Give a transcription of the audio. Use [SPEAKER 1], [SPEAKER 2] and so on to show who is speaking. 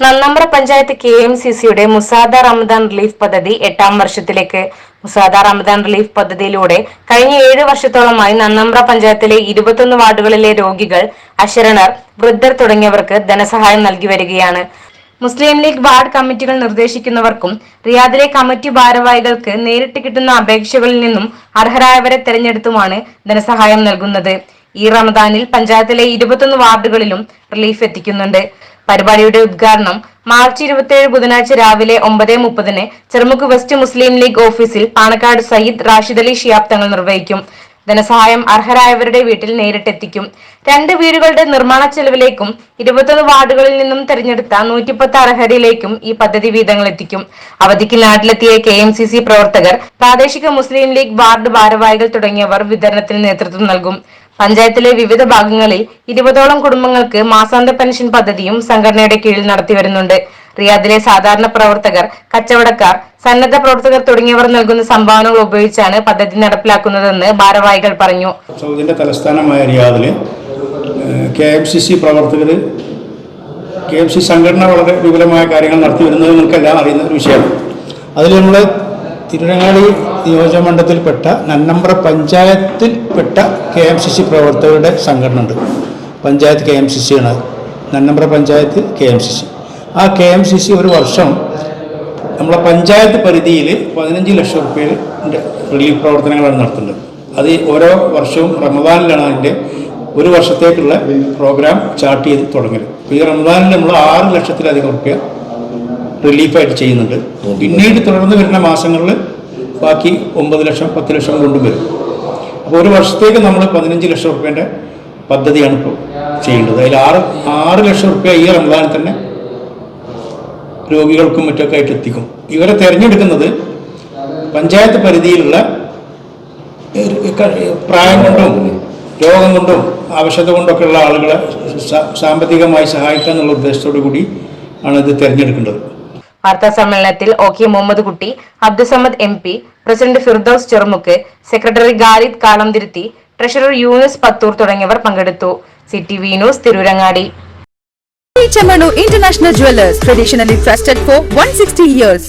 [SPEAKER 1] Nannambra panchayat K M C സിയുടെ മുസാദ Ramadan relief പദ്ധതി എട്ടാം വർഷത്തിലേക്ക്. മുസാദ റമദാൻ റിലീഫ് പദ്ധതിയിലൂടെ കഴിഞ്ഞ ഏഴ് വർഷത്തോളമായി നന്നമ്പ്ര പഞ്ചായത്തിലെ ഇരുപത്തൊന്ന് വാർഡുകളിലെ രോഗികൾ അശരണർ വൃദ്ധർ തുടങ്ങിയവർക്ക് ധനസഹായം നൽകി വരികയാണ്. മുസ്ലിം ലീഗ് വാർഡ് കമ്മിറ്റികൾ നിർദ്ദേശിക്കുന്നവർക്കും റിയാദിലെ കമ്മിറ്റി ഭാരവാഹികൾക്ക് നേരിട്ട് കിട്ടുന്ന അപേക്ഷകളിൽ നിന്നും അർഹരായവരെ തെരഞ്ഞെടുത്തുമാണ് ധനസഹായം നൽകുന്നത്. ഈ റമദാനിൽ പഞ്ചായത്തിലെ ഇരുപത്തൊന്ന് വാർഡുകളിലും റിലീഫ് എത്തിക്കുന്നുണ്ട്. പരിപാടിയുടെ ഉദ്ഘാടനം മാർച്ച് ഇരുപത്തിയേഴ് ബുധനാഴ്ച രാവിലെ ഒമ്പത് മുപ്പതിന് ചെറുമുക്ക് വെസ്റ്റ് മുസ്ലിം ലീഗ് ഓഫീസിൽ പാണക്കാട് സയ്യിദ് റാഷിദ് അലി ഷിയാബ് തങ്ങൾ നിർവഹിക്കും. ധനസഹായം അർഹരായവരുടെ വീട്ടിൽ നേരിട്ടെത്തിക്കും. രണ്ട് വീടുകളുടെ നിർമ്മാണ ചെലവിലേക്കും ഇരുപത്തൊന്ന് വാർഡുകളിൽ നിന്നും തെരഞ്ഞെടുത്ത നൂറ്റിപ്പത്ത് അർഹരിലേക്കും ഈ പദ്ധതി വീതങ്ങൾ എത്തിക്കും. അവധിക്ക് നാട്ടിലെത്തിയ കെ എം സി സി പ്രവർത്തകർ പ്രാദേശിക മുസ്ലിം ലീഗ് വാർഡ് ഭാരവാഹികൾ തുടങ്ങിയവർ വിതരണത്തിന് നേതൃത്വം നൽകും. പഞ്ചായത്തിലെ വിവിധ ഭാഗങ്ങളിൽ ഇരുപതോളം കുടുംബങ്ങൾക്ക് മാസാന്ത പെൻഷൻ പദ്ധതിയും സംഘടനയുടെ കീഴിൽ നടത്തിവരുന്നുണ്ട്. റിയാദിലെ സാധാരണ പ്രവർത്തകർ കച്ചവടക്കാർ സന്നദ്ധ പ്രവർത്തകർ തുടങ്ങിയവർ നൽകുന്ന സംഭാവനകൾ ഉപയോഗിച്ചാണ് പദ്ധതി നടപ്പിലാക്കുന്നതെന്ന് ഭാരവാഹികൾ പറഞ്ഞു.
[SPEAKER 2] സൗദിന്റെ തലസ്ഥാനമായ റിയാദിൽ കെ എം സി സി പ്രവർത്തകർ കെ എം സി സംഘടന വളരെ വിപുലമായ കാര്യങ്ങൾ നടത്തി വരുന്നത് നിങ്ങൾക്കെല്ലാം അറിയുന്ന ഒരു വിഷയമാണ്. അതിൽ നമ്മൾ തിരുനങ്ങാടി നിയോജക മണ്ഡലത്തിൽപ്പെട്ട നന്നമ്പ്ര പഞ്ചായത്തിൽപ്പെട്ട കെ എം സി സി പ്രവർത്തകരുടെ സംഘടന ഉണ്ട് panchayat K M C C ആണ്. Nannambra panchayat K M C C. ആ കെ എം സി സി ഒരു വർഷം നമ്മളെ പഞ്ചായത്ത് പരിധിയിൽ പതിനഞ്ച് ലക്ഷം റുപ്യയിൽ റിലീഫ് പ്രവർത്തനങ്ങളാണ് നടത്തുന്നത്. അത് ഓരോ വർഷവും റമദാനിലാണ് അതിന്റെ ഒരു വർഷത്തേക്കുള്ള പ്രോഗ്രാം ചാർട്ട് ചെയ്ത് തുടങ്ങൽ ഈ റമദാനിൽ നമ്മൾ ആറ് ലക്ഷത്തിലധികം റുപ്യ റിലീഫായിട്ട് ചെയ്യുന്നുണ്ട്. പിന്നീട് തുടർന്ന് വരുന്ന മാസങ്ങളിൽ ബാക്കി ഒമ്പത് ലക്ഷം പത്ത് ലക്ഷം കൊണ്ടും വരും. അപ്പോൾ ഒരു വർഷത്തേക്ക് നമ്മൾ പതിനഞ്ച് ലക്ഷം റുപ്യേന്റെ പദ്ധതിയാണ് ഇപ്പോൾ ചെയ്യേണ്ടത്. അതിൽ ആറ് ആറ് ലക്ഷം റുപ്യ ഈ റമദാനിൽ തന്നെ രോഗികൾക്കും മറ്റൊക്കെ ആയിട്ട് എത്തിക്കും. ഇവരെ തിരഞ്ഞെടുക്കുന്നത് പഞ്ചായത്ത് പരിധിയിലുള്ള പ്രായം കൊണ്ടും രോഗം കൊണ്ടും ആവശ്യത കൊണ്ടൊക്കെ ഉള്ള ആളുകളെ സാമ്പത്തികമായി സഹായിക്കുക എന്നുള്ള ഉദ്ദേശത്തോടു കൂടി ആണ് ഇത് തിരഞ്ഞെടുക്കേണ്ടത്.
[SPEAKER 1] വാർത്താ സമ്മേളനത്തിൽ O K Muhammad Kutty Abdussamad M P president Firdous Cherumukku secretary Galid Kalamthiruthi treasurer Younis Pathur തുടങ്ങിയവർ പങ്കെടുത്തു. City V news Tirurangadi.
[SPEAKER 3] Chamanu International Jewelers, traditionally trusted for 160 years.